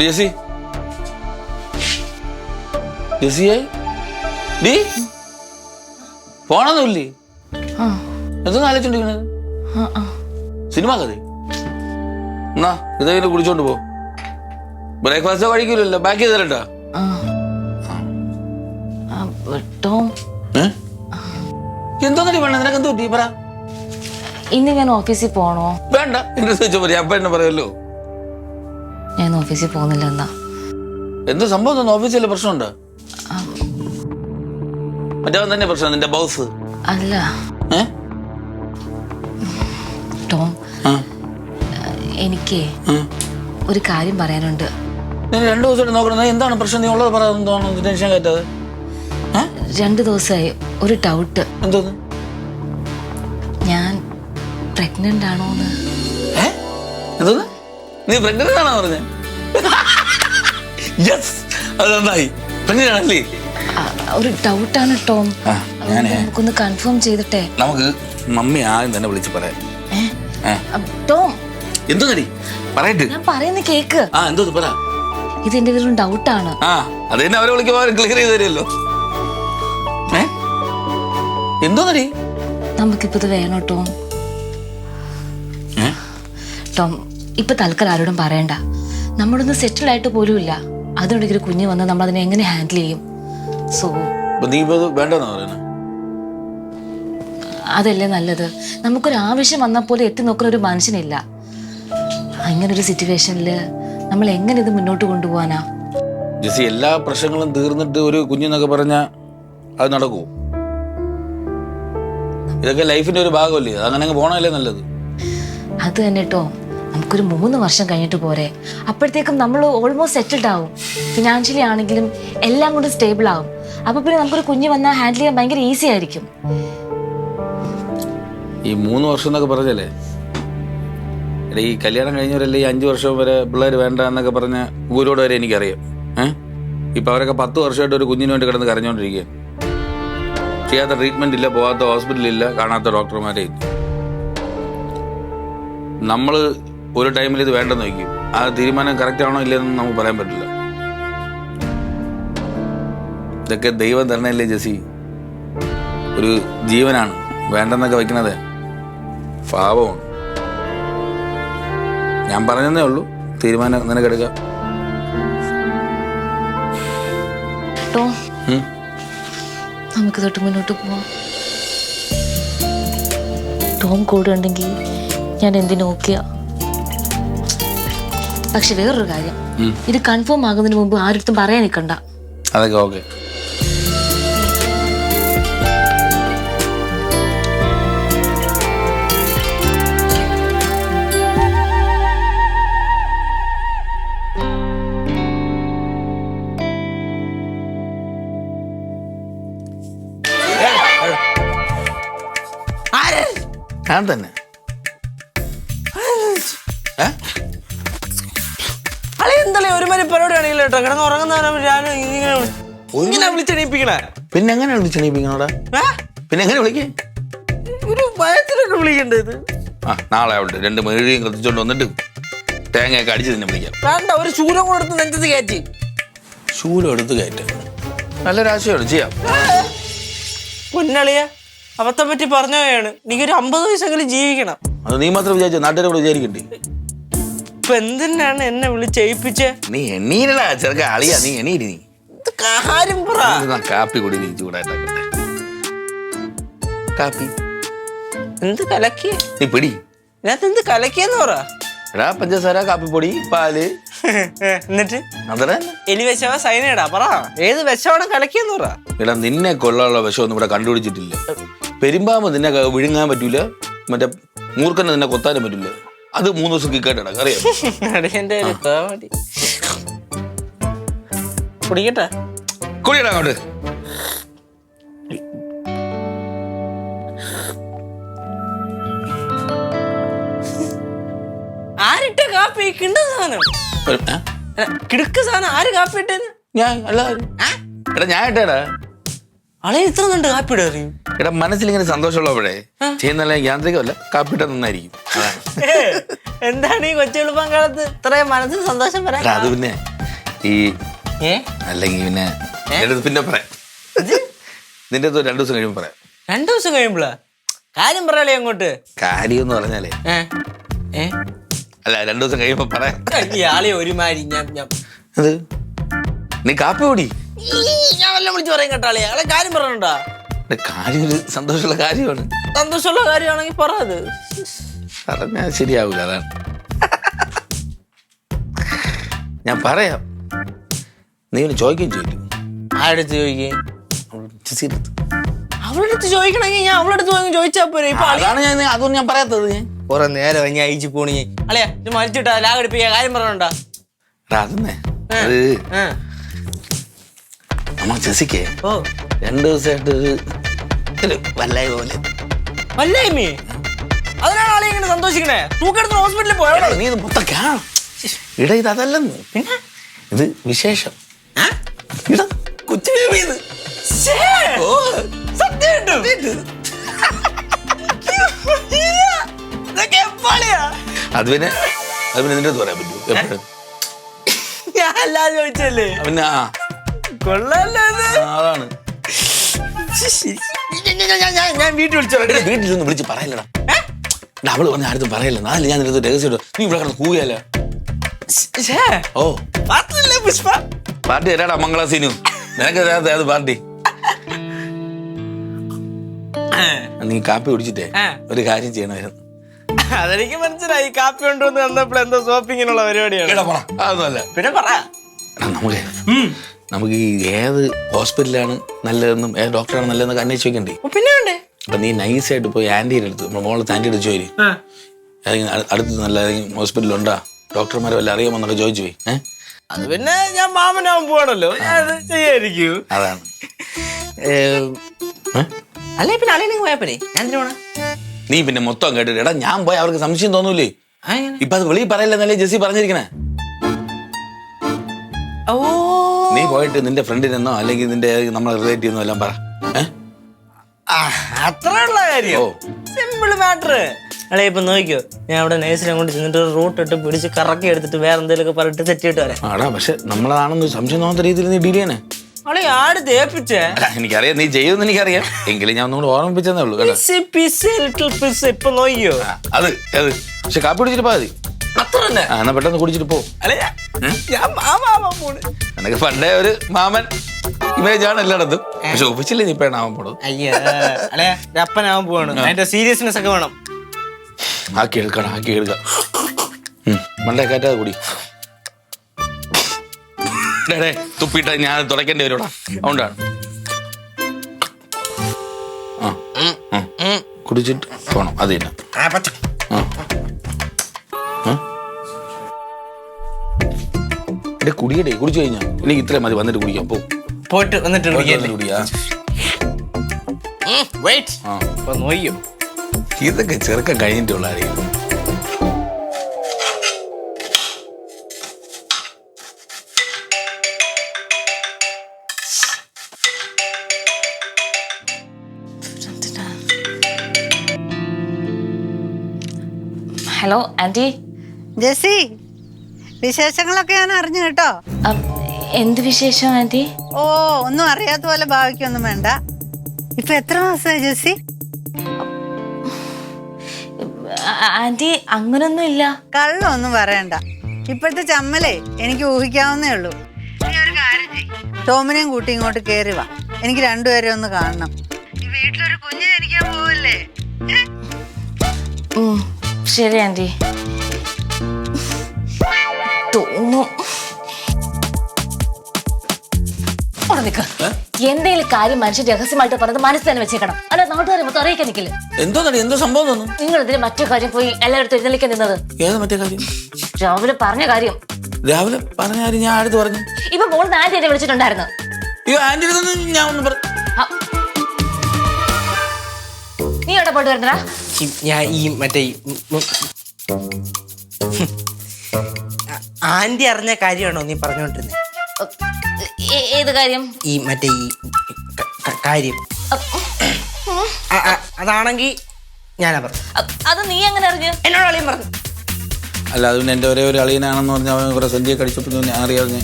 Jessy ജെസിയെ D? ഫോണൊന്നുമില്ലേ ആ. എന്തെന്ന് ആലോചിച്ചോണ്ടിരിക്കണത്? Cinema കഥ. എന്നാ ഇതെങ്കിലും കുടിച്ചോണ്ട് പോ. ബ്രേക്ക്ഫാസ്റ്റ് കഴിക്കില്ലല്ലോ ബാക്കി ചെയ്തരട്ടാ. ആ. ആ, ടോം എന്തോന്നടി വേണ്ട നിനക്ക് എന്തോ പറ്റി? പറ. ഇന്ന് ഞാൻ ഓഫീസിൽ പോണോ? വേണ്ട എന്നെ ചോദിച്ചാൽ മതി. അപ്പ എന്നെ പറയുമല്ലോ ഞാൻ ഓഫീസിൽ പോകുന്നില്ല എന്നാ. എന്ത് സംഭവം? ഓഫീസിലെ പ്രശ്നമുണ്ട്? മറ്റവൻ തന്നെ പ്രശ്നം നിന്റെ ബൗസ് അല്ല. ടോം എനിക്ക് ഒരു കാര്യം പറയാനുണ്ട്. ഞാൻ രണ്ടു ദിവസമായിട്ട് നോക്കണം എന്താണ് പ്രശ്നം? നീ ഉള്ളത് പറയാൻ ടെൻഷൻ കയറ്റത്. രണ്ട് ദിവസമായി. ഒരു ഡൗട്ട് എന്തോന്ന് ഞാൻ പ്രഗ്നന്റ് ആണോന്ന്. എന്തോന്ന് നീ പ്രഗ്നന്റ് ആണോ പറഞ്ഞേ? യെസ് അത് നന്നായി. പ്രഗ്നന്റ് ആണല്ലേ ഒരു ഡൗട്ടാണ് ടോം. നമുക്കൊന്ന് കൺഫേം ചെയ്തിട്ടെ? നമുക്ക് മമ്മി ആദ്യം തന്നെ വിളിച്ച് പറയാം. ടോം. എന്തോ നടി? പറയട്ട്. ഞാൻ പറയുന്ന കേക്ക്. ആ എന്തോ പറ. ഇത് എന്റെ വെറും ഡൗട്ടാണ് ആ അത് തന്നെ അവരെ വിളിക്കുമ്പോൾ അവർ ക്ലിയർ ചെയ്ത് തരുമല്ലോ. ഏ? എന്തോ നടി? നമുക്കിപ്പോ ഇത് വേണോ ടോം? ടോം ഇപ്പൊ തൽക്കാലം ആരോടും പറയണ്ട. നമ്മളൊന്ന് സെറ്റിൽ ആയിട്ട് പോലും ഇല്ല അതുകൊണ്ടെങ്കിൽ ഒരു കുഞ്ഞ് വന്നാൽ നമ്മൾ അതിനെ എങ്ങനെ ഹാൻഡിൽ ചെയ്യും? സോ അതല്ലേ നല്ലത്. നമുക്കൊരു ആവശ്യം വന്നാൽ പോലെ എത്തി നോക്കുന്ന ഒരു മനുഷ്യനില്ല. അങ്ങനെ ഒരു സിറ്റുവേഷനിൽ നമ്മൾ എങ്ങനെ ഇത് മുന്നോട്ട് കൊണ്ടുപോകാനാ ജെസി എല്ലാ പ്രശ്നങ്ങളും തീർന്നിട്ട് ഒരു കുഞ്ഞെന്നൊക്കെ പറഞ്ഞാൽ അത് നടക്കൂ. ഇതൊക്കെ ലൈഫിന്റെ ഒരു ഭാഗമല്ലേ? അങ്ങനെ അങ്ങ് പോണല്ലേ നല്ലത്. അത് തന്നെ കേട്ടോ നമുക്കൊരു മൂന്ന് വർഷം കഴിഞ്ഞിട്ട് പോരെ. അപ്പോഴത്തേക്കും നമ്മൾ ഓൾമോസ്റ്റ് സെറ്റിൽഡ് ആവും. ഫിനാൻഷ്യലി ആണെങ്കിലും എല്ലാം കൊണ്ട് സ്റ്റേബിൾ ആവും. അപ്പൊ പിന്നെ നമുക്കൊരു കുഞ്ഞ് വന്നാൽ ഹാൻഡിൽ ചെയ്യാൻ ഭയങ്കര ഈസി ആയിരിക്കും. ഈ മൂന്ന് വർഷം എന്നൊക്കെ പറഞ്ഞല്ലേ? ഈ കല്യാണം കഴിഞ്ഞവരല്ലേ ഈ അഞ്ചു വർഷം വരെ പിള്ളേർ വേണ്ട എന്നൊക്കെ പറഞ്ഞ ഗുരുവോട് വരെ എനിക്കറിയാം. ഏഹ് ഇപ്പൊ അവരൊക്കെ പത്ത് വർഷമായിട്ട് ഒരു കുഞ്ഞിന് വേണ്ടി കിടന്ന് കരഞ്ഞോണ്ടിരിക്കുക ചെയ്യാത്ത ട്രീറ്റ്മെന്റ് ഇല്ല പോകാത്ത ഹോസ്പിറ്റലില്ല കാണാത്ത ഡോക്ടർമാരെ നമ്മൾ ഒരു ടൈമിൽ ഇത് വേണ്ടെന്ന് വയ്ക്കും. ആ തീരുമാനം കറക്റ്റ് ആണോ ഇല്ലെന്ന് നമുക്ക് പറയാൻ പറ്റില്ല. ഇതൊക്കെ ദൈവം തരണല്ലേ ജസി ഒരു ജീവനാണ്. വേണ്ടെന്നൊക്കെ വയ്ക്കുന്നത് പാപമാണ്. ഞാൻ പറഞ്ഞതേ ഉള്ളൂ. തീരുമാനം നിനക്കെടുക്കാം. നമുക്ക് തൊട്ട് മുന്നോട്ട് പോവാം. ടോം കൂടെ ഉണ്ടെങ്കിൽ ഞാൻ എന്തിനു നോക്കിയ പക്ഷെ വേറൊരു കാര്യം. ഇത് കൺഫേം ആകുന്നതിന് മുമ്പ് ആരുടെ പറയാൻ നിൽക്കണ്ട. അതൊക്കെ ഓക്കെ ഞാൻ തന്നെ. ആണെങ്കിലും കേട്ടോ കിടന്ന് ഉറങ്ങുന്നവരെ ഞാൻ ഇങ്ങനെ ഇങ്ങനെ വിളിച്ചെണീപ്പിക്കണേ. പിന്നെ എങ്ങനെ വിളിച്ചണീപ്പിക്കണോടാ? ഏ? പിന്നെ എങ്ങനെ വിളിക്കേ? ഒരു ഭയത്തിലൊക്കെ വിളിക്കണ്ടത് ആ നാളെ അവിടെ രണ്ട് മെഴുകയും കത്തിച്ചോണ്ട് വന്നിട്ട് തേങ്ങയൊക്കെ അടിച്ച് തന്നെ വിളിക്കാം. വേണ്ട ഒരു ശൂലം കൊടുത്ത് നെഞ്ചത്ത് കയറ്റി. ശൂലം എടുത്ത് കയറ്റാം. നല്ലൊരാശയമാണ് ചെയ്യാം. പൊന്നളിയ അബദ്ധം പറ്റി പറഞ്ഞവയാണ്. ഒരു അമ്പത് വയസ്സെങ്കിലും ജീവിക്കണം. അത് നീ മാത്രം വിചാരിച്ചു? നാട്ടുകാരോട് വിചാരിക്കണ്ടേ? ഇപ്പൊ എന്തിനാണ് എന്നെ വിളിച്ചേൽപ്പിച്ച് നീ എണ്ണീരടാ ചെറുക്ക അളിയാ നീ എണ്ണീര് നീ. ഇത് കാര്യം പറ. കാപ്പി കൂടി നീ ചൂടായിട്ടാക്കട്ടെ. കാപ്പി. എന്ത് കലക്കിയ? നീ പിടി. ഇതിനകത്ത് എന്ത് കലക്കിയെന്ന് പറ. എടാ പഞ്ചസാര കാപ്പിപ്പൊടി പാൽ. എന്നിട്ട്? അതന്നെ. എലി വെച്ചവ സൈനടാ പറ. ഏത് വെച്ചവണം കലക്കിയെന്ന് പറ. എടാ നിന്നെ കൊള്ളാനുള്ള വിഷമൊന്നും ഇവിടെ കണ്ടുപിടിച്ചിട്ടില്ല. പെരുമ്പാമ്പ് നിന്നെ ക- വിഴുങ്ങാൻ പറ്റൂല. മറ്റേ മൂർഖനെ നിന്നെ കൊത്താനും പറ്റൂല. അത് മൂന്ന് ദിവസം കിക്കായിട്ട് അറിയാം അടിയന്റെ ഒരു കോമഡി കുടിക്കട്ടെ? കുടിയടാ അങ്ങോട്ട്. ആരിട്ട കാപ്പി? കിണ്ട സാധനം. ഒരു- ഏ? സാധനം. ആര് കാപ്പി ഇട്ടെന്ന്? ഞാൻ അല്ല. എടാ ഞാൻ ഇട്ടേടാ. ആളെ ഇത്ര കണ്ട് കാപ്പി ഇട അറിയും എടാ മനസ്സിലിങ്ങനെ സന്തോഷമുള്ളപ്പോഴേ ചെയ്യുന്നല്ല യാന്ത്രികമല്ല കാപ്പിട്ട നന്നായിരിക്കും. അതാണ്. എന്താണ് ഈ കൊച്ചെളുപ്പം കാലത്ത് ഇത്രയും മനസ്സിൽ സന്തോഷം വരാൻ അത് പിന്നെ ഈ അല്ലെങ്കിൽ പിന്നെ പിന്നെ പറയാം. നിന്റെ രണ്ടു ദിവസം കഴിയുമ്പോൾ പറയാം. രണ്ടു ദിവസം കഴിയുമ്പോളാ? കാര്യം പറയാലേ അങ്ങോട്ട്? കാര്യം എന്ന് പറഞ്ഞാലേ. അല്ല രണ്ടു ദിവസം കഴിയുമ്പോൾ പറയാം. ആളെ ഒരുമാതിരി ഞാൻ ഞാൻ അത്? നീ കാപ്പി ഓടി ഈ, ഞാൻ വല്ലതും വിളിച്ച് പറയും കേട്ടാളെ ആളെ കാര്യം പറയണ്ടാ കാര്യം ഒരു സന്തോഷമുള്ള കാര്യമാണ്. സന്തോഷമുള്ള കാര്യമാണെങ്കിൽ പറ അത്. പറഞ്ഞാൽ ശരിയാവില്ല അതാണ്. ഞാൻ പറയാം. നീ ഒന്ന് ചോദിക്കുകയും ചോദിക്കും ആരടുത്ത് ചോദിക്കേ. അവളുടെ അടുത്ത് ചോദിക്കണമെങ്കിൽ ഞാൻ അവളുടെ അടുത്ത് പോയി ചോദിച്ചാ പോരെ. ഇപ്പൊ അതാണ് ഞാൻ അതൊന്നും ഞാൻ പറയാത്തത്. ഞാൻ കുറെ നേരം ഞാൻ അയച്ചു പോണി. അളിയാ ഇത് മരിച്ചിട്ടാ ലാഗടിപ്പിക്കാ കാര്യം പറഞ്ഞോണ്ടാ? അതന്നെ. അത് ചെസിക്കേ ഓ. രണ്ടു ദിവസമായിട്ട് ഒരു ഒരു വല്ലായ പോലെ. വല്ലായ്മേ? അതിനാണ് ആളെ ഇങ്ങനെ സന്തോഷിക്കണേ. തൂക്കെടുത്ത് ഹോസ്പിറ്റലിൽ പോയോ നീ ഇത് മൊത്തം കാണും ഇട ഇത് അതല്ലെന്ന്. പിന്നെ? ഇത് വിശേഷം? ഇട കൊച്ചു ബേബി ഇത്? ഇതൊക്കെ എപ്പാളിയാ? അത് പിന്നെ അത് പിന്നെ നിന്റെ പറയാൻ പറ്റൂ. എപ്പോഴും? ഞാൻ ചോദിച്ചല്ലേ പിന്നെ ആ. കൊള്ളാലോ ഇത് ആ, അതാണ്. ഞാൻ- വീട്ടിൽ വിളിച്ചു വീട്ടിലൊന്നും വിളിച്ച് പറയല്ലടാ. എടാ, അവൾ പറഞ്ഞ ആരും പറയല്ല. നാല് ഞാൻ അടുത്ത് രഹസ്യം നീ ഇവിടെ കിടന്ന് കൂവിയല്ല ഓ. പാട്ടില്ലേ പുഷ്പ? പാർട്ടി തരാടാ മംഗളാസീനു നിനക്ക് ഏത് പാർട്ടി? നീ കാപ്പി കുടിച്ചിട്ടേ. ഒരു കാര്യം ചെയ്യണമായിരുന്നു. അതെനിക്ക് മനസ്സിലായി. കാപ്പി കൊണ്ടുവന്ന് വന്നപ്പോൾ എന്തോ ഷോപ്പിങ്ങിനുള്ള പരിപാടിയാണ്. പിന്നെ പറ. നമുക്ക് നമുക്ക് ഈ ഏത് ഹോസ്പിറ്റലാണ് നല്ലതെന്നും ഏത് ഡോക്ടറാണ് നല്ലതെന്നൊക്കെ അന്വേഷിച്ച് വെക്കണ്ടേ? പിന്നെ വേണ്ടേ? അപ്പൊ നീ നൈസായിട്ട് പോയി ആന്റിയുടെ അടുത്ത് നമ്മുടെ മോളെ ആന്റി അടുത്ത് ഏതെങ്കിലും അടുത്ത് നല്ല ഹോസ്പിറ്റൽ ഉണ്ടാ ഡോക്ടർമാരെ വല്ല അറിയാമെന്നൊക്കെ ചോദിച്ചു പോയി ഏഹ് അത് പിന്നെ ഞാൻ മാമനാവും അത് ചെയ്യായിരിക്കും. അതാണ്? അല്ലേ പിന്നെ അളിയനെങ്കിൽ പോയാ പോരെ ഞാൻ പോണ? നീ പിന്നെ മൊത്തം കേട്ടിട്ട് എടാ ഞാൻ പോയി അവർക്ക് സംശയം തോന്നൂലേ? ഇപ്പൊ അത് വെളിയിൽ പറയില്ലെന്നല്ലേ ജെസ്സി പറഞ്ഞിരിക്കണേ? ഓ നീ പോയിട്ട് നിന്റെ ഫ്രണ്ടിനെന്നോ അല്ലെങ്കിൽ നിന്റെ നമ്മളെ റിലേറ്റീവെന്നോ എല്ലാം പറ. അത്രയുള്ള കാര്യം. സിമ്പിൾ മാറ്റർ അളെ ഇപ്പൊ നോക്കിയോ ഞാൻ അവിടെ നേഴ്സിനെ കൊണ്ട് ചെന്നിട്ട് റൂട്ട് ഇട്ട് പിടിച്ച് കറക്കി എടുത്തിട്ട് വേറെ എന്തെങ്കിലുമൊക്കെ പറഞ്ഞിട്ട് സെറ്റ് ചെയ്തിട്ട് വരാം. ആടാ പക്ഷെ നമ്മളാണെന്ന് സംശയം തോന്നാത്ത രീതിയിൽ നീ ഡീൽ ചെയ്യണേ. അളെ ആട് തേപ്പിച്ചേ. അല്ല എനിക്കറിയാം നീ ചെയ്യുമെന്ന് എനിക്കറിയാം. എങ്കിലും ഞാൻ ഒന്നുകൂടെ ഉള്ളൂ ഇപ്പൊ നോക്കിയോ അത് അത്. പക്ഷെ കാപ്പി കുടിച്ചിട്ട് പോയാൽ അത്ര തന്നെ ആ എന്നാ പെട്ടെന്ന് കുടിച്ചിട്ട് പോ. അല്ലെ ഞാൻ മാമാവാൻ പോണ്. നിനക്ക് പണ്ടേ ഒരു മാമൻ ഇമേജ് ആണ് എല്ലായിടത്തും. പക്ഷെ ഒഫീഷ്യലി നീ ഇപ്പോഴാണ് ആവാൻ പോണത്. അയ്യോ അല്ലെ അപ്പനാവാൻ പോവാണ്. അതിന്റെ സീരിയസ്നെസ് ഒക്കെ വേണം. ആക്കി എടുക്കണം ആക്കി എടുക്കാം ഉം, മണ്ടേ കയറ്റാതെ കുടി. ഡേ, ഡേ, തുപ്പിയിട്ട് ഞാൻ തുടക്കേണ്ടി വരുവാടാ? അതുകൊണ്ടാണ് ആ ആ. കുടിച്ചിട്ട് പോണം. അത് തന്നെ. ആ, പച്ച. എടേ കുടിയടേ കുടിച്ചു കഴിഞ്ഞാ. എനിക്ക് ഇത്രയും മതി വന്നിട്ട് കുടിക്കാം പോ. പോയിട്ട് വന്നിട്ട് വിളിക്കല്ലേ കുടിയാ. വെയിറ്റ് ആ. അപ്പൊ നോക്കിയോ ഇതൊക്കെ ചെറുക്കം കഴിഞ്ഞിട്ടുള്ള ആരെയും ഹലോ ആന്റി ജെസ്സി. വിശേഷങ്ങളൊക്കെ ഞാൻ അറിഞ്ഞു കേട്ടോ എന്ത് വിശേഷം ആന്റി? ഓ ഒന്നും അറിയാത്ത പോലെ ഭാവിക്കൊന്നും വേണ്ട. ഇപ്പൊ എത്ര മാസമായി ജെസ്സി? ആന്റി അങ്ങനൊന്നും ഇല്ല കള്ളൊന്നും പറയണ്ട. ഇപ്പോഴത്തെ ചമ്മലേ എനിക്ക് ഊഹിക്കാവുന്നേ ഉള്ളൂ. നീ ഒരു കാര്യം ചെയ്യ്. ടോമിനെയും കൂട്ടി ഇങ്ങോട്ട് കേറി വാ. എനിക്ക് രണ്ടുപേരെ ഒന്ന് കാണണം. വീട്ടിലൊരു കുഞ്ഞ് ജനിക്കാൻ പോവല്ലേ? ശരി ആന്റി. തോന്നും. എന്തെങ്കിലും കാര്യം മനുഷ്യൻ രഹസ്യമായിട്ട് പറഞ്ഞത് മനസ്സിൽ തന്നെ വെച്ചേക്കണം. അല്ല നാട്ടുകാരെ മൊത്തം അറിയിക്കാൻ നിൽക്കില്ല? എന്തോ എന്തോ സംഭവം നിങ്ങൾ ഇതിന് മറ്റു കാര്യം പോയി എല്ലായിടത്തും എഴുന്നള്ളിക്കാൻ നിന്നത്? ഏതാ മറ്റേ കാര്യം? രാവിലെ പറഞ്ഞ കാര്യം. രാവിലെ പറഞ്ഞ കാര്യം ഞാൻ അടുത്ത് പറഞ്ഞു? ഇപ്പൊ മോൾ ആന്റി വിളിച്ചിട്ടുണ്ടായിരുന്നു. അയ്യോ ആന്റി ഞാൻ ഒന്നും പറഞ്ഞു നീ എവിടെ പോയിട്ട് വരുന്നടാ? ഞാൻ ഈ മറ്റേ ആന്റി അറിഞ്ഞ കാര്യമാണോ നീ പറഞ്ഞോണ്ടിരുന്നത് ഏ- ഏത് കാര്യം? ഈ മറ്റേ ഈ കാര്യം. അതാണെങ്കിൽ ഞാനാ പറഞ്ഞു അത് നീ എങ്ങനെ അറിഞ്ഞു? എന്നോട് അളിയൻ പറഞ്ഞു. അല്ല അത് പിന്നെ എന്റെ ഒരേ ഒരു അളിയനാണെന്ന് പറഞ്ഞ അവൻ കുറെ സന്ധ്യ കടിച്ചപ്പോൾ ഞാൻ അറിയാതെ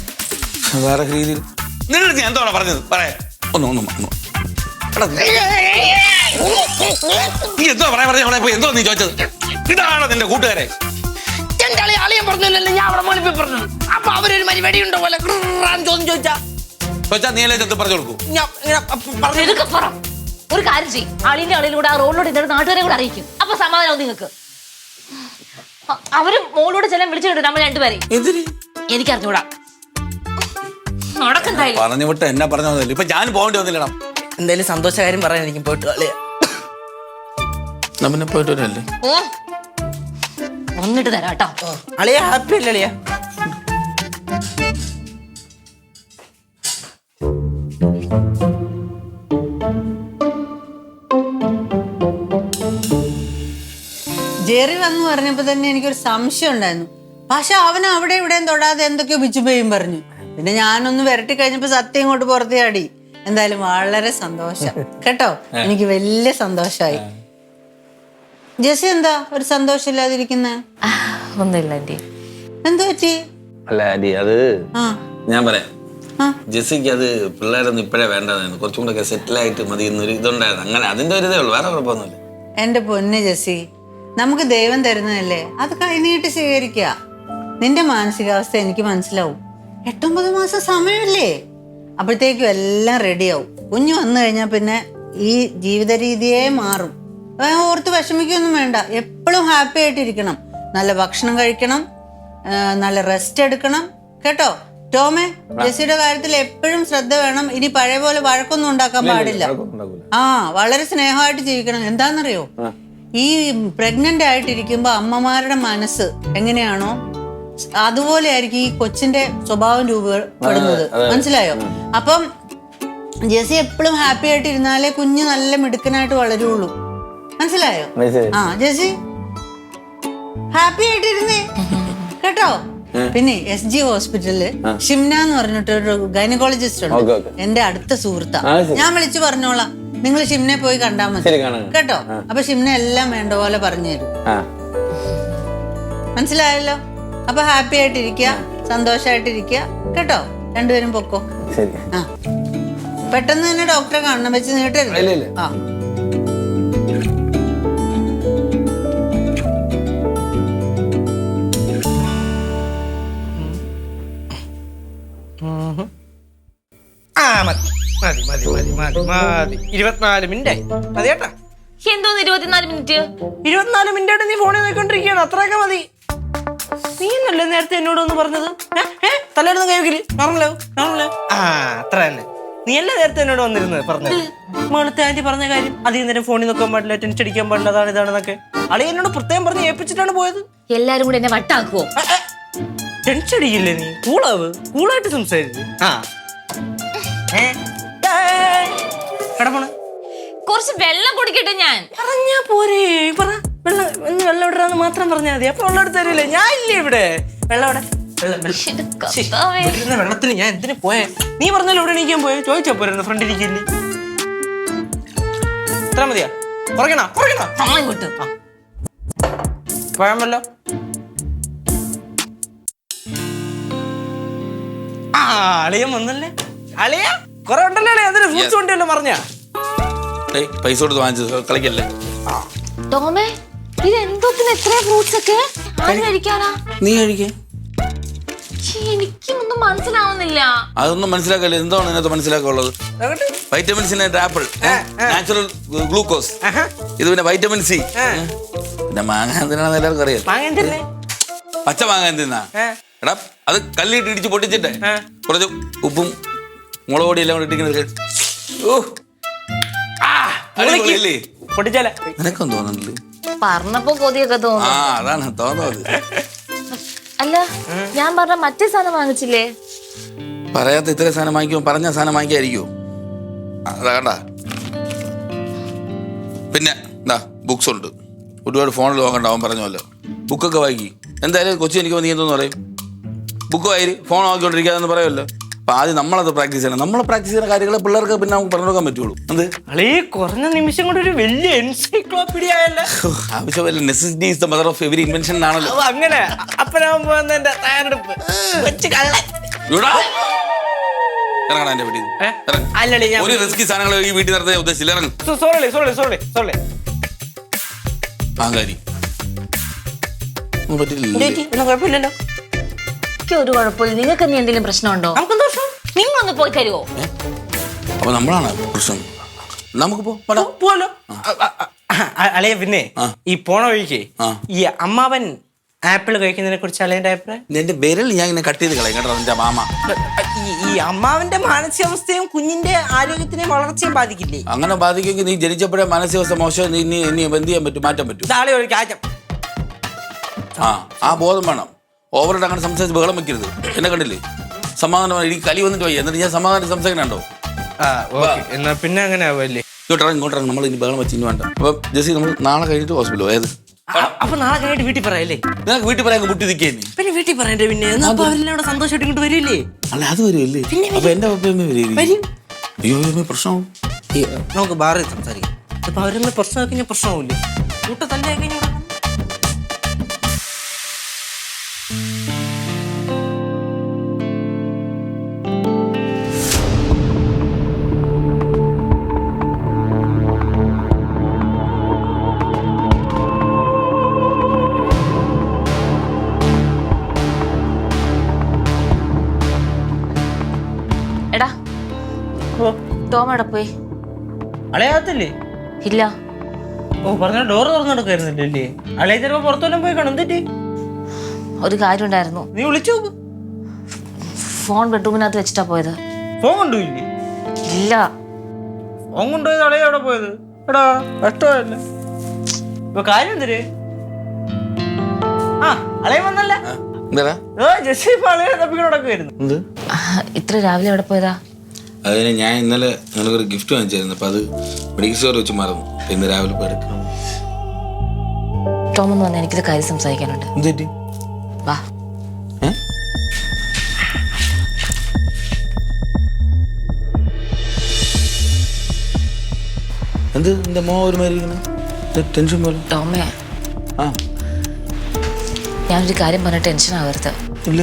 വേറെ രീതിയിൽ നിങ്ങൾ ഞാൻ എന്തോടാ പറഞ്ഞത്? പറയാ. ഒന്ന് ഒന്ന് നീ എന്തോ പറയാ പറഞ്ഞ? എന്തോ നീ ചോദിച്ചത്? ഇതാണോ നിന്റെ കൂട്ടുകാരെ? എന്റെ അളി അളിയൻ പറഞ്ഞല്ലോ ഞാൻ അവിടെ മോളിപ്പി പറഞ്ഞു അപ്പൊ അവരൊരു മരി വെടിയുണ്ടോ പോലെ ചോദ്യം ചോദിച്ചാ ചോദിച്ചാ നീ അല്ലേ ചെത്ത് പറഞ്ഞു കൊടുക്കൂ? ഞാൻ ഇങ്ങനെ പറഞ്ഞു ഇതൊക്കെ പറ. ഒരു കാര്യം ചെയ്യും. ആളിന്റെ ആളിലൂടെ ആ റോഡിലൂടെ ഇന്നലെ നാട്ടുകാരെ കൂടെ അറിയിക്കും. അപ്പൊ സമാധാനം നിങ്ങൾക്ക്. അവർ മോളോട് ചെല്ലാൻ വിളിച്ചിട്ടുണ്ട് നമ്മൾ രണ്ടുപേരെ എന്തിന്? എനിക്ക് അറിഞ്ഞൂടാ നടക്കെന്തായാലും പറഞ്ഞു വിട്ട് എന്നെ പറഞ്ഞു വന്നില്ല ഇപ്പൊ ഞാൻ പോകേണ്ടി വന്നില്ലടാ എന്തായാലും സന്തോഷകാര്യം പറയാൻ എനിക്ക് പോയിട്ട് അളിയ എന്നാ പിന്നെ പോയിട്ട് വരല്ലേ? ഓ വന്നിട്ട് തരാം കേട്ടോ. അളിയ ഹാപ്പി അല്ലേ അളിയ? ജെറി വന്നു പറഞ്ഞപ്പോ തന്നെ എനിക്കൊരു സംശയം ഉണ്ടായിരുന്നു. പക്ഷെ അവൻ അവിടെ ഇവിടെയും തൊടാതെ എന്തൊക്കെയോ ബിച്ചുപേയും പറഞ്ഞു. പിന്നെ ഞാനൊന്ന് വരട്ടി കഴിഞ്ഞപ്പോ സത്യം ഇങ്ങോട്ട് പുറത്തേ അടി എന്തായാലും വളരെ സന്തോഷം. കേട്ടോ? എനിക്ക് വലിയ സന്തോഷമായി. ജെസി എന്താ? ഒരു സന്തോഷമില്ലാതിരിക്കുന്നേ? ഒന്നുമില്ല ആന്റി എന്തു പറ്റി? അല്ല ആന്റി അത് ഞാൻ പറയാം. ജെസ്സിക്ക് അത് പിള്ളേരൊന്നും ഇപ്പോഴേ വേണ്ടതായിരുന്നു. കുറച്ചും കൂടെ സെറ്റിൽ ആയിട്ട് മതി എന്നൊരു ഇതുണ്ടായിരുന്നു. അങ്ങനെ അതിന്റെ ഒരു ഇതേ ഉള്ളൂ വേറെ കുഴപ്പമൊന്നുമില്ല. എന്റെ പൊന്ന് ജെസി നമുക്ക് ദൈവം തരുന്നതല്ലേ? അത് കഴിഞ്ഞിട്ട് സ്വീകരിക്കുക നിന്റെ മാനസികാവസ്ഥ എനിക്ക് മനസ്സിലാവും. എട്ടൊമ്പത് മാസം സമയമില്ലേ? അപ്പോഴത്തേക്കും എല്ലാം റെഡിയാവും കുഞ്ഞു വന്നു കഴിഞ്ഞാൽ പിന്നെ ഈ ജീവിത രീതിയേ മാറും. ഓർത്ത് വിഷമിക്കൊന്നും വേണ്ട. എപ്പോഴും ഹാപ്പി ആയിട്ടിരിക്കണം. നല്ല ഭക്ഷണം കഴിക്കണം. നല്ല റെസ്റ്റ് എടുക്കണം. കേട്ടോ? ടോമേ ജെസ്സിയുടെ കാര്യത്തിൽ എപ്പോഴും ശ്രദ്ധ വേണം. ഇനി പഴയ പോലെ വഴക്കൊന്നും ഉണ്ടാക്കാൻ പാടില്ല. ആ വളരെ സ്നേഹമായിട്ട് ജീവിക്കണം. എന്താണെന്നറിയോ ഈ പ്രഗ്നന്റ് ആയിട്ടിരിക്കുമ്പോ അമ്മമാരുടെ മനസ്സ് എങ്ങനെയാണോ? അതുപോലെ ആയിരിക്കും ഈ കൊച്ചിന്റെ സ്വഭാവം രൂപപ്പെടുന്നത്. മനസ്സിലായോ? അപ്പം ജെസി എപ്പോഴും ഹാപ്പി ആയിട്ട് ഇരുന്നാലേ കുഞ്ഞ് നല്ല മിടുക്കനായിട്ട് വളരുള്ളൂ. മനസ്സിലായോ? ആ ജെസി ഹാപ്പി ആയിട്ടിരുന്നേ. കേട്ടോ? പിന്നെ എസ് ജി ഹോസ്പിറ്റലിൽ ഷിംന എന്ന് പറഞ്ഞിട്ട് ഒരു ഗൈനക്കോളജിസ്റ്റ് ഉണ്ട്. എന്റെ അടുത്ത സുഹൃത്താ. ഞാൻ വിളിച്ചു പറഞ്ഞോളാം. നിങ്ങൾ ഷിംനെ പോയി കണ്ടാൽ മതി. കേട്ടോ? അപ്പൊ ഷിംന എല്ലാം വേണ്ട പോലെ പറഞ്ഞു തരും. മനസ്സിലായല്ലോ? അപ്പൊ ഹാപ്പി ആയിട്ടിരിക്കുക. സന്തോഷമായിട്ടിരിക്കുക കേട്ടോ? രണ്ടുപേരും പൊക്കോ. ആ. പെട്ടെന്ന് തന്നെ ഡോക്ടറെ കാണണം. വെച്ച് നീട്ടരുത്. ആ. മതി. മതി മതി മതി മതി മതി. ഇരുപത്തിനാല് മിനിറ്റ് ആയി. മതി കേട്ടാ. എന്തോന്ന് ഇരുപത്തിനാല് മിനിറ്റ് ഇരുപത്തിനാല് മിനിറ്റ് ആയിട്ട് നീ ഫോണിൽ നോക്കിക്കൊണ്ടിരിക്കുകയാണ് അത്രയൊക്കെ മതി. നീ എന്നല്ലേ നേരത്തെ എന്നോട് ഒന്ന് പറഞ്ഞത്? തലേന്ന് കൈവക്കിൽ നോർമലോ നോർമലോ ആ അത്ര തന്നെ. നീ അല്ലേ നേരത്തെ എന്നോട് വന്നിരുന്നത് പറഞ്ഞത്? മോളത്തെ ആന്റി പറഞ്ഞ കാര്യം അധികം നേരം ഫോണിൽ നോക്കാൻ പാടില്ല ടെൻഷൻ അടിക്കാൻ പാടില്ല അതാണ് ഇതാണെന്നൊക്കെ അളി എന്നോട് പ്രത്യേകം പറഞ്ഞ് ഏൽപ്പിച്ചിട്ടാണ് പോയത്. എല്ലാരും കൂടെ എന്നെ വട്ടാക്കുവോ? ടെൻഷൻ അടിക്കില്ലേ നീ? കൂളാവ് കൂളായിട്ട് സംസാരിച്ചു ആ. കുറച്ച് വെള്ളം കുടിക്കട്ടെ ഞാൻ. പറഞ്ഞാ പോരേ. പറ. വെള്ളം ഒന്ന് വെള്ളം ഇടാന്ന് മാത്രം പറഞ്ഞാൽ മതി. അപ്പൊ വെള്ളം തരൂലേ. ഞാൻ ഇല്ലേ ഇവിടെ? വെള്ളം ഇവിടെ. വെള്ളത്തിന് ഞാൻ എന്തിനു പോയെ? നീ പറഞ്ഞാലും ഇവിടെ എണീക്കാൻ പോയെ? ചോദിച്ചാ പോരുന്നു ഫ്രണ്ട് ഇരിക്കില്ലേ? ഇത്ര മതിയാ. കുറയ്ക്കണോ? കുറയ്ക്കണോ? പഴമല്ലോ? ആ അളിയൻ വന്നല്ലേ? അളിയ? കുറെ ഉണ്ടല്ലോ അതിന് ഫ്രൂട്ട്സ് കൊണ്ടല്ലോ പറഞ്ഞാ. പൈസ കൊടുത്ത് വാങ്ങിച്ചത് കളിക്കല്ലേ? ടോമേ ഇത് എന്തോത്തിന് എത്ര ഫ്രൂട്ട്സ് ഒക്കെ? ആര് കഴിക്കാനാ? നീ കഴിക്കേ. എനിക്കൊന്നും മനസ്സിലാവുന്നില്ല. അതൊന്നും മനസ്സിലാക്കല്ലേ? എന്താണ് ഇതിനകത്ത് മനസ്സിലാക്കാനുള്ളത്? വൈറ്റമിൻ വൈറ്റമിൻസിന് ആപ്പിൾ നാച്ചുറൽ ഗ്ലൂക്കോസ് ഇത് പിന്നെ വൈറ്റമിൻ സി പിന്നെ മാങ്ങ എന്തിനാണെന്ന് എല്ലാവർക്കും അറിയാം. പച്ച മാങ്ങ എന്തിനാ? എടാ അത് കല്ലിട്ട് ഇടിച്ച് പൊട്ടിച്ചിട്ടെ. കുറച്ച് ഉപ്പും മുളക് പൊടി എല്ലാം കൂടി ഇട്ടിങ്ങനെ ഓ ആ, അടിപൊളിയല്ലേ? പൊട്ടിച്ചാലേ. നിനക്കും തോന്നുന്നില്ലേ പറഞ്ഞപ്പോ കൊതിയൊക്കെ ആ തോന്നുന്നു അതാണ് തോന്നുന്നത്. അല്ല ഞാൻ പറഞ്ഞ മറ്റേ സാധനം വാങ്ങിച്ചില്ലേ? പറയാത്ത ഇത്ര സാധനം വാങ്ങിക്കോ പറഞ്ഞ സാധനം വാങ്ങിക്കായിരിക്കുമോ അതാ കണ്ട. പിന്നെ എന്താ ബുക്സ് ഉണ്ട്. ഒരുപാട് ഫോണിൽ നോക്കണ്ട അവൻ പറഞ്ഞല്ലോ ബുക്കൊക്കെ വായിക്കി. എന്തായാലും കൊച്ചി എനിക്ക് നീ എന്തോന്ന് പറയും? ബുക്ക് വായി ഫോൺ നോക്കിക്കൊണ്ടിരിക്കാന്ന് പറയുമല്ലോ. അപ്പൊ ആദ്യം നമ്മളത് പ്രാക്ടീസ് ചെയ്യണം. നമ്മൾ പ്രാക്ടീസ് ചെയ്യുന്ന കാര്യങ്ങളെ പിള്ളേർക്ക് പിന്നെ നമുക്ക് പറഞ്ഞു കൊടുക്കാൻ പറ്റുള്ളൂ. എന്ത്? അളീ കുറഞ്ഞ നിമിഷം കൊണ്ട് ഒരു വലിയ എൻസൈക്ലോപ്പീഡിയ ആയല്ലേ ആവശ്യമല്ല. Necessity is the mother of every invention ആണല്ലോ. ഓ, അങ്ങനെ. അപ്പനാവുമ്പോ എന്റെ തയ്യാറെടുപ്പ്. വെച്ച് കള്ള. ഇവിടെ ഇറങ്ങണം എന്റെ വീട്ടിൽ നിന്ന്. ഏ? അല്ലടി ഞാൻ ഒരു റിസ്കി സാധനങ്ങൾ ഈ വീട്ടിൽ നടത്താൻ ഞാൻ ഉദ്ദേശിച്ചില്ല. ഇറങ്ങും. സോറി സോറി സോറി സോറി ആങ്കാരി ഒന്നും പറ്റില്ല കുഴപ്പമില്ലല്ലോ. എനിക്ക് ഒരു കുഴപ്പമില്ല. നിങ്ങൾക്ക് ഇനി എന്തെങ്കിലും പ്രശ്നമുണ്ടോ? നമുക്ക് ദോഷം നിങ്ങളൊന്ന് പോയി തരുമോ അപ്പൊ നമ്മളാണ് പ്രശ്നം? നമുക്ക് പോ അളിയ പിന്നെ ഈ പോണ വഴിക്ക് ഈ അമ്മാവൻ ആപ്പിൾ കഴിക്കുന്നതിനെ കുറിച്ച് അളയന്റെ അഭിപ്രായം? എന്റെ വിരൽ ഞാൻ ഇങ്ങനെ കട്ട് ചെയ്ത് കളയും കേട്ടോ എന്റെ മാമ. ഈ അമ്മാവന്റെ മാനസികാവസ്ഥയും കുഞ്ഞിന്റെ ആരോഗ്യത്തിനെയും വളർച്ചയും ബാധിക്കില്ലേ? അങ്ങനെ ബാധിക്കുമെങ്കിൽ നീ ജനിച്ചപ്പോഴേ മാനസികാവസ്ഥ മോശം നീ നീ നീ എന്ത് ചെയ്യാൻ പറ്റും? മാറ്റാൻ പറ്റും? ആ ആ ബോധം വേണം. ഓവറായിട്ട് അങ്ങനെ സംസാരിച്ച് ബഹളം വെക്കരുത്. എന്നെ കണ്ടില്ലേ? സമാധാനം എനിക്ക് കലി വന്നിട്ട് പോയി എന്നിട്ട് ഞാൻ സമാധാനം സംസാരിക്കണോ എന്നാ പിന്നെ അങ്ങനെ ആവല്ലേ ഇങ്ങോട്ട് ഇങ്ങോട്ടിറങ്ങി. ഇങ്ങോട്ട് നമ്മൾ ഇനി ബഹളം വെച്ച് ഇനി വേണ്ട. അപ്പൊ ജെസ്സി നമ്മൾ നാളെ കഴിഞ്ഞിട്ട് ഹോസ്പിറ്റലോ ഏത് അപ്പൊ നാളെ കഴിഞ്ഞിട്ട് വീട്ടിൽ പറയല്ലേ? നിനക്ക് വീട്ടിൽ പറയാൻ മുട്ടി നിൽക്കേനി. പിന്നെ വീട്ടിൽ പറയണ്ടേ പിന്നെ? എന്നാ അപ്പൊ അവരെല്ലാം കൂടെ സന്തോഷമായിട്ട് ഇങ്ങോട്ട് വരില്ലേ? അല്ല അത് വരുമല്ലേ അപ്പൊ എന്റെ പപ്പയമ്മ വരും. അയ്യോ ഈ, നമുക്ക് ബാറിൽ സംസാരിക്കാം. അപ്പൊ അവരൊന്നും പ്രശ്നമൊക്കെ ഞാൻ പ്രശ്നമാവില്ലേ കൂട്ട തന്നെ കഴിഞ്ഞാൽ പോയി. അളയാത്തില്ലേ? ഇല്ല. ഓ പറഞ്ഞ ഡോർ തുറന്നു നടക്കായിരുന്നില്ലേ അളയ ചിലപ്പോ പുറത്തോലും പോയി കാണും. എന്തിട്ട് ഒരു കാര്യം ഉണ്ടായിരുന്നു നീ വിളിച്ചു ഫോൺ ബെഡ്റൂമിനകത്ത് വെച്ചിട്ടാ പോയത്. ഫോൺ കൊണ്ടുപോയില്ലേ? ഇല്ല. ഫോൺ കൊണ്ടുപോയത് അളയ അവിടെ പോയത്? എടാ കഷ്ടമായല്ലേ. ഇപ്പൊ കാര്യം എന്തിര്? ആ അളയ വന്നല്ലേ? ഇത്ര രാവിലെ എവിടെ പോയതാ? അതിന് ഞാൻ ഇന്നലെ നിനക്കൊരു ഗിഫ്റ്റ് വാങ്ങിച്ചായിരുന്നു. അപ്പൊ അത് മെഡിക്കൽ സ്റ്റോർ വെച്ച് മറന്നു. അപ്പൊ ഇന്ന് രാവിലെ പോയി എടുക്കണം ടോം എന്ന് പറഞ്ഞാൽ എനിക്കൊരു കാര്യം സംസാരിക്കാനുണ്ട്. എന്ത് പറ്റി? വാ. ഏ? എന്ത്? എന്റെ മോ ഒരു മാതിരി ഇരിക്കണെ? ടെൻഷൻ പോലെ? ടോമേ ആ. ഞാനൊരു കാര്യം പറഞ്ഞ ടെൻഷൻ ആവരുത് ഇല്ല.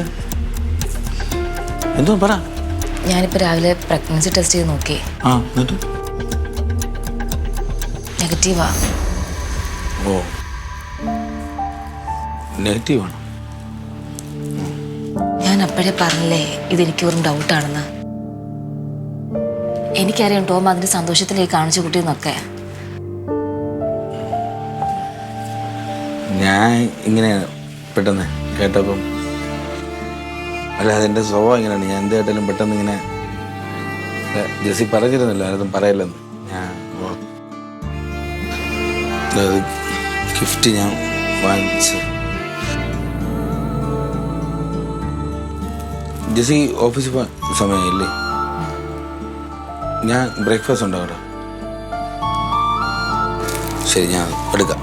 എന്തോ പറ. ഞാനിപ്പോൾ രാവിലെ പ്രഗ്നൻസി ടെസ്റ്റ് ചെയ്ത് നോക്കി. ആ എന്നിട്ട്? നെഗറ്റീവാ ഓ. നെഗറ്റീവാണ് ഞാൻ അപ്പോഴേ പറഞ്ഞില്ലേ ഇതെനിക്ക് വെറും ഡൗട്ടാണെന്ന് എനിക്കറിയാം ടോം അതിന്റെ സന്തോഷത്തിലേക്ക് കാണിച്ചു കൂട്ടിയെന്നൊക്കെ. ഞാൻ ഇങ്ങനെ പെട്ടെന്ന് കേട്ടപ്പം അല്ല അതെന്റെ സ്വഭാവം ഇങ്ങനെയാണ് ഞാൻ എന്ത് കേട്ടാലും പെട്ടെന്ന് ഇങ്ങനെ ജെസ്സി പറഞ്ഞിരുന്നല്ലോ ആരും പറയല്ലെന്ന്. ഞാൻ ഓർത്തു. അത് ഗിഫ്റ്റ് ഞാൻ വാങ്ങിച്ച്. ജെസ്സി ഓഫീസിൽ പോകാൻ സമയമില്ലേ ഞാൻ ബ്രേക്ക്ഫാസ്റ്റ് ഉണ്ടോ അവിടെ ശരി ഞാൻ എടുക്കാം.